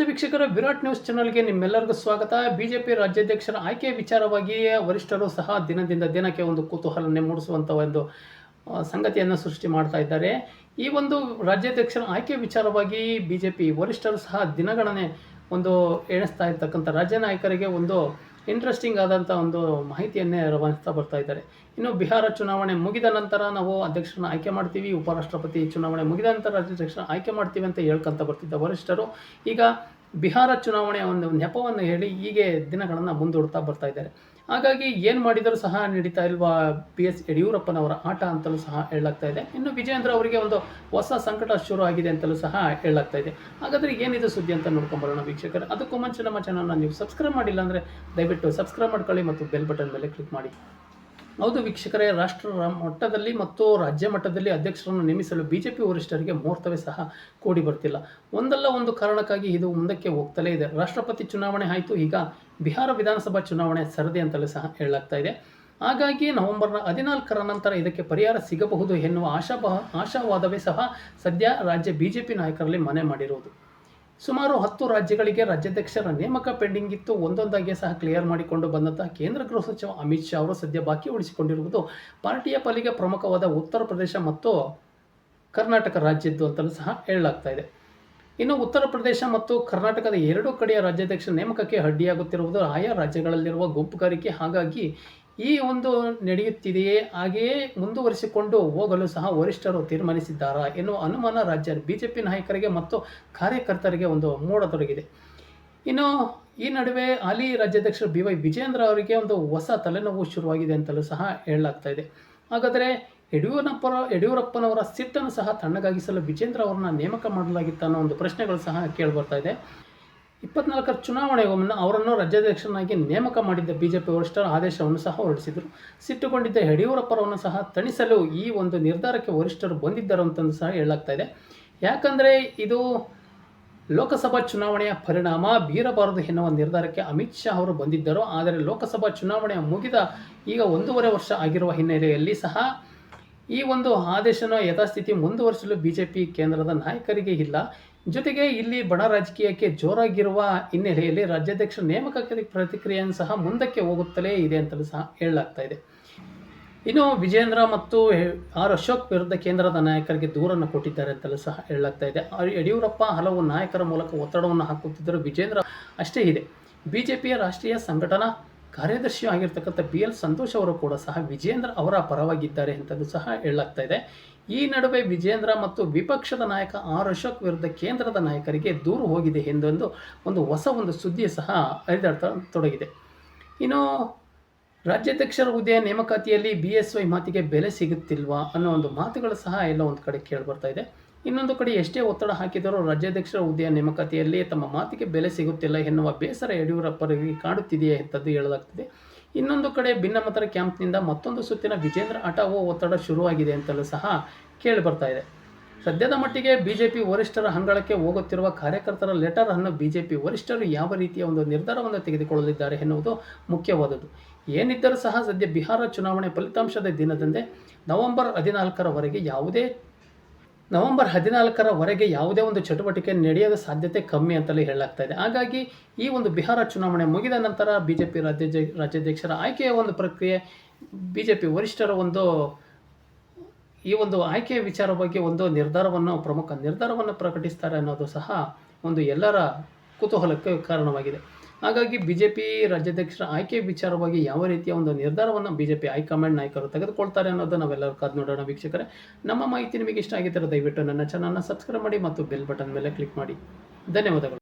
ನಮಸ್ತೆ ವೀಕ್ಷಕರ ವಿರಾಟ್ ನ್ಯೂಸ್ ಚಾನಲ್ಗೆ ನಿಮ್ಮೆಲ್ಲರಿಗೂ ಸ್ವಾಗತ. ಬಿಜೆಪಿ ರಾಜ್ಯಾಧ್ಯಕ್ಷರ ಆಯ್ಕೆ ವಿಚಾರವಾಗಿ ವರಿಷ್ಠರು ಸಹ ದಿನದಿಂದ ದಿನಕ್ಕೆ ಒಂದು ಕುತೂಹಲನೆ ಮೂಡಿಸುವಂಥ ಒಂದು ಸಂಗತಿಯನ್ನು ಸೃಷ್ಟಿ ಮಾಡ್ತಾ ಇದ್ದಾರೆ. ಈ ಒಂದು ರಾಜ್ಯಾಧ್ಯಕ್ಷರ ಆಯ್ಕೆ ವಿಚಾರವಾಗಿ ಬಿಜೆಪಿ ವರಿಷ್ಠರು ಸಹ ದಿನಗಣನೆ ಒಂದು ಎಣಿಸ್ತಾ ಇರ್ತಕ್ಕಂಥ ರಾಜ್ಯ ನಾಯಕರಿಗೆ ಒಂದು ಇಂಟ್ರೆಸ್ಟಿಂಗ್ ಆದಂಥ ಒಂದು ಮಾಹಿತಿಯನ್ನೇ ರವಾನಿಸ್ತಾ ಬರ್ತಾ ಇದ್ದಾರೆ. ಇನ್ನು ಬಿಹಾರ ಚುನಾವಣೆ ಮುಗಿದ ನಂತರ ನಾವು ಅಧ್ಯಕ್ಷರನ್ನ ಆಯ್ಕೆ ಮಾಡ್ತೀವಿ, ಉಪರಾಷ್ಟ್ರಪತಿ ಚುನಾವಣೆ ಮುಗಿದ ನಂತರ ಅಧ್ಯಕ್ಷರನ್ನ ಆಯ್ಕೆ ಮಾಡ್ತೀವಿ ಅಂತ ಹೇಳ್ಕೊಂತ ಬರ್ತಿದ್ದ ವರಿಷ್ಠರು. ಈಗ ಬಿಹಾರ ಚುನಾವಣೆಯ ಒಂದು ನೆಪವನ್ನು ಹೇಳಿ ಹೀಗೆ ದಿನಗಳನ್ನು ಮುಂದೂಡ್ತಾ ಬರ್ತಾ ಇದ್ದಾರೆ. ಹಾಗಾಗಿ ಏನು ಮಾಡಿದರೂ ಸಹ ನಡೀತಾ ಇಲ್ವಾ ಬಿ ಎಸ್ ಯಡಿಯೂರಪ್ಪನವರ ಆಟ ಅಂತಲೂ ಸಹ ಹೇಳಲಾಗ್ತಾ ಇದೆ. ಇನ್ನು ವಿಜಯೇಂದ್ರ ಅವರಿಗೆ ಒಂದು ಹೊಸ ಸಂಕಟ ಶುರು ಆಗಿದೆ ಅಂತಲೂ ಸಹ ಹೇಳಲಾಗ್ತಾ ಇದೆ. ಹಾಗಾದರೆ ಏನಿದೆ ಸುದ್ದಿ ಅಂತ ನೋಡ್ಕೊಂಬರೋಣ ವೀಕ್ಷಕರು. ಅದಕ್ಕೂ ಮುಂಚೆ ನಮ್ಮ ಚಾನಲ್ನ ನೀವು ಸಬ್ಸ್ಕ್ರೈಬ್ ಮಾಡಿಲ್ಲ ಅಂದರೆ ದಯವಿಟ್ಟು ಸಬ್ಸ್ಕ್ರೈಬ್ ಮಾಡ್ಕೊಳ್ಳಿ ಮತ್ತು ಬೆಲ್ ಬಟನ್ ಮೇಲೆ ಕ್ಲಿಕ್ ಮಾಡಿ. ಹೌದು ವೀಕ್ಷಕರೇ, ರಾಷ್ಟ್ರ ಮಟ್ಟದಲ್ಲಿ ಮತ್ತು ರಾಜ್ಯ ಮಟ್ಟದಲ್ಲಿ ಅಧ್ಯಕ್ಷರನ್ನು ನೇಮಿಸಲು ಬಿಜೆಪಿ ವರಿಷ್ಠರಿಗೆ ಮುಹೂರ್ತವೇ ಸಹ ಕೂಡಿ ಬರ್ತಿಲ್ಲ. ಒಂದಲ್ಲ ಒಂದು ಕಾರಣಕ್ಕಾಗಿ ಇದು ಮುಂದಕ್ಕೆ ಹೋಗ್ತಲೇ ಇದೆ. ರಾಷ್ಟ್ರಪತಿ ಚುನಾವಣೆ ಆಯಿತು, ಈಗ ಬಿಹಾರ ವಿಧಾನಸಭಾ ಚುನಾವಣೆ ಸರದಿ ಅಂತಲೂ ಸಹ ಹೇಳಲಾಗ್ತಾ ಇದೆ. ಹಾಗಾಗಿ ನವೆಂಬರ್ನ ಹದಿನಾಲ್ಕರ ನಂತರ ಇದಕ್ಕೆ ಪರಿಹಾರ ಸಿಗಬಹುದು ಎನ್ನುವ ಆಶಾಭ ಆಶಾವಾದವೇ ಸಹ ಸದ್ಯ ರಾಜ್ಯ ಬಿಜೆಪಿ ನಾಯಕರಲ್ಲಿ ಮನೆ ಮಾಡಿರುವುದು ಸುಮಾರು ಹತ್ತು ರಾಜ್ಯಗಳಿಗೆ ರಾಜ್ಯಾಧ್ಯಕ್ಷರ ನೇಮಕ ಪೆಂಡಿಂಗ್ ಇತ್ತು. ಒಂದೊಂದಾಗಿ ಸಹ ಕ್ಲಿಯರ್ ಮಾಡಿಕೊಂಡು ಬಂದಂತಹ ಕೇಂದ್ರ ಗೃಹ ಸಚಿವ ಅಮಿತ್ ಶಾ ಅವರು ಸದ್ಯ ಬಾಕಿ ಉಳಿಸಿಕೊಂಡಿರುವುದು ಪಾರ್ಟಿಯ ಪಾಲಿಗೆ ಪ್ರಮುಖವಾದ ಉತ್ತರ ಪ್ರದೇಶ ಮತ್ತು ಕರ್ನಾಟಕ ರಾಜ್ಯದ್ದು ಅಂತಲೂ ಸಹ ಹೇಳಲಾಗ್ತಾ ಇದೆ. ಇನ್ನು ಉತ್ತರ ಪ್ರದೇಶ ಮತ್ತು ಕರ್ನಾಟಕದ ಎರಡೂ ಕಡೆಯ ರಾಜ್ಯಾಧ್ಯಕ್ಷ ನೇಮಕಕ್ಕೆ ಅಡ್ಡಿಯಾಗುತ್ತಿರುವುದು ಆಯಾ ರಾಜ್ಯಗಳಲ್ಲಿರುವ ಗುಂಪುಗಾರಿಕೆ. ಹಾಗಾಗಿ ಈ ಒಂದು ನಡೆಯುತ್ತಿದೆಯೇ ಹಾಗೆಯೇ ಮುಂದುವರಿಸಿಕೊಂಡು ಹೋಗಲು ಸಹ ವರಿಷ್ಠರು ತೀರ್ಮಾನಿಸಿದ್ದಾರಾ ಎನ್ನುವ ಅನುಮಾನ ರಾಜ್ಯ ಬಿಜೆಪಿ ನಾಯಕರಿಗೆ ಮತ್ತು ಕಾರ್ಯಕರ್ತರಿಗೆ ಒಂದು ಮೂಡತೊಡಗಿದೆ ಇನ್ನು ಈ ನಡುವೆ ಹಾಲಿ ರಾಜ್ಯಾಧ್ಯಕ್ಷರು ಬಿ ವೈ ವಿಜೇಂದ್ರ ಅವರಿಗೆ ಒಂದು ಹೊಸ ತಲೆನೋವು ಶುರುವಾಗಿದೆ ಅಂತಲೂ ಸಹ ಹೇಳಲಾಗ್ತಾ ಇದೆ. ಹಾಗಾದರೆ ಯಡಿಯೂರಪ್ಪ ಯಡಿಯೂರಪ್ಪನವರ ಸಿಟ್ಟನ್ನು ಸಹ ತಣ್ಣಗಾಗಿಸಲು ವಿಜೇಂದ್ರ ಅವರನ್ನ ನೇಮಕ ಮಾಡಲಾಗಿತ್ತು ಅನ್ನೋ ಒಂದು ಪ್ರಶ್ನೆಗಳು ಸಹ ಕೇಳಿಬರ್ತಾ ಇದೆ. ಇಪ್ಪತ್ನಾಲ್ಕರ ಚುನಾವಣೆಗೂ ಮುನ್ನ ಅವರನ್ನು ರಾಜ್ಯಾಧ್ಯಕ್ಷರನ್ನಾಗಿ ನೇಮಕ ಮಾಡಿದ್ದ ಬಿಜೆಪಿ ವರಿಷ್ಠರ ಆದೇಶವನ್ನು ಸಹ ಹೊರಡಿಸಿದರು. ಸಿಟ್ಟುಕೊಂಡಿದ್ದ ಯಡಿಯೂರಪ್ಪರವನ್ನು ಸಹ ತಣಿಸಲು ಈ ಒಂದು ನಿರ್ಧಾರಕ್ಕೆ ವರಿಷ್ಠರು ಬಂದಿದ್ದರು ಅಂತಂದು ಸಹ ಹೇಳಲಾಗ್ತಾ ಇದೆ. ಯಾಕಂದರೆ ಇದು ಲೋಕಸಭಾ ಚುನಾವಣೆಯ ಪರಿಣಾಮ, ಬೀರಬಾರದು ಎನ್ನುವ ನಿರ್ಧಾರಕ್ಕೆ ಅಮಿತ್ ಶಾ ಅವರು ಬಂದಿದ್ದರು. ಆದರೆ ಲೋಕಸಭಾ ಚುನಾವಣೆ ಮುಗಿದ ಈಗ ಒಂದೂವರೆ ವರ್ಷ ಆಗಿರುವ ಹಿನ್ನೆಲೆಯಲ್ಲಿ ಸಹ ಈ ಒಂದು ಆದೇಶನ ಯಥಾಸ್ಥಿತಿ ಮುಂದುವರಿಸಲು ಬಿಜೆಪಿ ಕೇಂದ್ರದ ನಾಯಕರಿಗೆ ಇಲ್ಲ. ಜೊತೆಗೆ ಇಲ್ಲಿ ಬಡ ರಾಜಕೀಯಕ್ಕೆ ಜೋರಾಗಿರುವ ಹಿನ್ನೆಲೆಯಲ್ಲಿ ರಾಜ್ಯಾಧ್ಯಕ್ಷ ನೇಮಕಕ್ಕೆ ಪ್ರತಿಕ್ರಿಯೆಯನ್ನು ಸಹ ಮುಂದಕ್ಕೆ ಹೋಗುತ್ತಲೇ ಇದೆ ಅಂತಲೂ ಸಹ ಹೇಳಲಾಗ್ತಾ ಇದೆ. ಇನ್ನು ವಿಜೇಂದ್ರ ಮತ್ತು ಆರ್ ಅಶೋಕ್ ವಿರುದ್ಧ ಕೇಂದ್ರದ ನಾಯಕರಿಗೆ ದೂರನ್ನು ಕೊಟ್ಟಿದ್ದಾರೆ ಅಂತಲೂ ಸಹ ಹೇಳಲಾಗ್ತಾ ಇದೆ. ಯಡಿಯೂರಪ್ಪ ಹಲವು ನಾಯಕರ ಮೂಲಕ ಒತ್ತಡವನ್ನು ಹಾಕುತ್ತಿದ್ದರು ವಿಜೇಂದ್ರ ಅಷ್ಟೇ ಇದೆ. ಬಿಜೆಪಿಯ ರಾಷ್ಟ್ರೀಯ ಸಂಘಟನಾ ಕಾರ್ಯದರ್ಶಿ ಆಗಿರ್ತಕ್ಕಂಥ ಬಿ ಎಲ್ ಸಂತೋಷ್ ಅವರು ಕೂಡ ಸಹ ವಿಜೇಂದ್ರ ಅವರ ಪರವಾಗಿದ್ದಾರೆ ಅಂತಲೂ ಸಹ ಹೇಳಲಾಗ್ತಾ ಇದೆ. ಈ ನಡುವೆ ವಿಜೇಂದ್ರ ಮತ್ತು ವಿಪಕ್ಷದ ನಾಯಕ ಆರ್ ಅಶೋಕ್ ವಿರುದ್ಧ ಕೇಂದ್ರದ ನಾಯಕರಿಗೆ ದೂರು ಹೋಗಿದೆ ಎಂದೊಂದು ಒಂದು ಹೊಸ ಒಂದು ಸುದ್ದಿ ಸಹ ಹರಿದಾಡ್ತಾ ತೊಡಗಿದೆ. ಇನ್ನು ರಾಜ್ಯಾಧ್ಯಕ್ಷರ ಹುದ್ದೆಯ ನೇಮಕಾತಿಯಲ್ಲಿ ಬಿ ಎಸ್ ವೈ ಮಾತಿಗೆ ಬೆಲೆ ಸಿಗುತ್ತಿಲ್ವಾ ಅನ್ನೋ ಒಂದು ಮಾತುಗಳು ಸಹ ಎಲ್ಲ ಒಂದು ಕಡೆ ಕೇಳಿಬರ್ತಾ ಇದೆ. ಇನ್ನೊಂದು ಕಡೆ ಎಷ್ಟೇ ಒತ್ತಡ ಹಾಕಿದರೂ ರಾಜ್ಯಾಧ್ಯಕ್ಷರ ಹುದ್ದೆಯ ನೇಮಕಾತಿಯಲ್ಲಿ ತಮ್ಮ ಮಾತಿಗೆ ಬೆಲೆ ಸಿಗುತ್ತಿಲ್ಲ ಎನ್ನುವ ಬೇಸರ ಯಡಿಯೂರಪ್ಪರಿಗೆ ಕಾಡುತ್ತಿದೆಯೇ ಅಂತದ್ದು ಹೇಳಲಾಗ್ತಿದೆ. ಇನ್ನೊಂದು ಕಡೆ ಭಿನ್ನಮತರ ಕ್ಯಾಂಪ್ನಿಂದ ಮತ್ತೊಂದು ಸುತ್ತಿನ ವಿಜೇಂದ್ರ ಆಟವೋ ಒತ್ತಡ ಶುರುವಾಗಿದೆ ಅಂತಲೂ ಸಹ ಕೇಳಿ ಬರ್ತಾ ಇದೆ. ಸದ್ಯದ ಮಟ್ಟಿಗೆ ಬಿಜೆಪಿ ವರಿಷ್ಠರ ಹಂಗಳಕ್ಕೆ ಹೋಗುತ್ತಿರುವ ಕಾರ್ಯಕರ್ತರ ಲೆಟರ್ ಅನ್ನು ಬಿಜೆಪಿ ವರಿಷ್ಠರು ಯಾವ ರೀತಿಯ ಒಂದು ನಿರ್ಧಾರವನ್ನು ತೆಗೆದುಕೊಳ್ಳಲಿದ್ದಾರೆ ಎನ್ನುವುದು ಮುಖ್ಯವಾದದ್ದು. ಏನಿದ್ದರೂ ಸಹ ಸದ್ಯ ಬಿಹಾರ ಚುನಾವಣೆ ಫಲಿತಾಂಶದ ದಿನದಂದೇ ನವೆಂಬರ್ ಹದಿನಾಲ್ಕರವರೆಗೆ ಯಾವುದೇ ನವೆಂಬರ್ ಹದಿನಾಲ್ಕರವರೆಗೆ ಯಾವುದೇ ಒಂದು ಚಟುವಟಿಕೆ ನಡೆಯದ ಸಾಧ್ಯತೆ ಕಮ್ಮಿ ಅಂತಲೇ ಹೇಳಲಾಗ್ತಾ ಇದೆ. ಹಾಗಾಗಿ ಈ ಒಂದು ಬಿಹಾರ ಚುನಾವಣೆ ಮುಗಿದ ನಂತರ ಬಿ ಜೆ ಪಿ ರಾಜ್ಯ ರಾಜ್ಯಾಧ್ಯಕ್ಷರ ಆಯ್ಕೆಯ ಒಂದು ಪ್ರಕ್ರಿಯೆ ಬಿ ಜೆ ಪಿ ವರಿಷ್ಠರ ಒಂದು, ಈ ಒಂದು ಆಯ್ಕೆಯ ವಿಚಾರ ಬಗ್ಗೆ ಒಂದು ನಿರ್ಧಾರವನ್ನು, ಪ್ರಮುಖ ನಿರ್ಧಾರವನ್ನು ಪ್ರಕಟಿಸ್ತಾರೆ ಅನ್ನೋದು ಸಹ ಒಂದು ಎಲ್ಲರ ಕುತೂಹಲಕ್ಕೆ ಕಾರಣವಾಗಿದೆ. ಹಾಗಾಗಿ ಬಿ ಜೆ ಪಿ ರಾಜ್ಯಾಧ್ಯಕ್ಷರ ಆಯ್ಕೆ ವಿಚಾರವಾಗಿ ಯಾವ ರೀತಿಯ ಒಂದು ನಿರ್ಧಾರವನ್ನು ಬಿ ಜೆ ಪಿ ಹೈಕಮಾಂಡ್ ನಾಯಕರು ತೆಗೆದುಕೊಳ್ತಾರೆ ಅನ್ನೋದು ನಾವೆಲ್ಲರೂ ಕಾದು ನೋಡೋಣ ವೀಕ್ಷಕರೇ. ನಮ್ಮ ಮಾಹಿತಿ ನಿಮಗೆ ಇಷ್ಟ ಆಗಿದ್ದರೆ ದಯವಿಟ್ಟು ನನ್ನ ಚಾನಲ್ನ ಸಬ್ಸ್ಕ್ರೈಬ್ ಮಾಡಿ ಮತ್ತು ಬೆಲ್ ಬಟನ್ ಮೇಲೆ ಕ್ಲಿಕ್ ಮಾಡಿ. ಧನ್ಯವಾದಗಳು.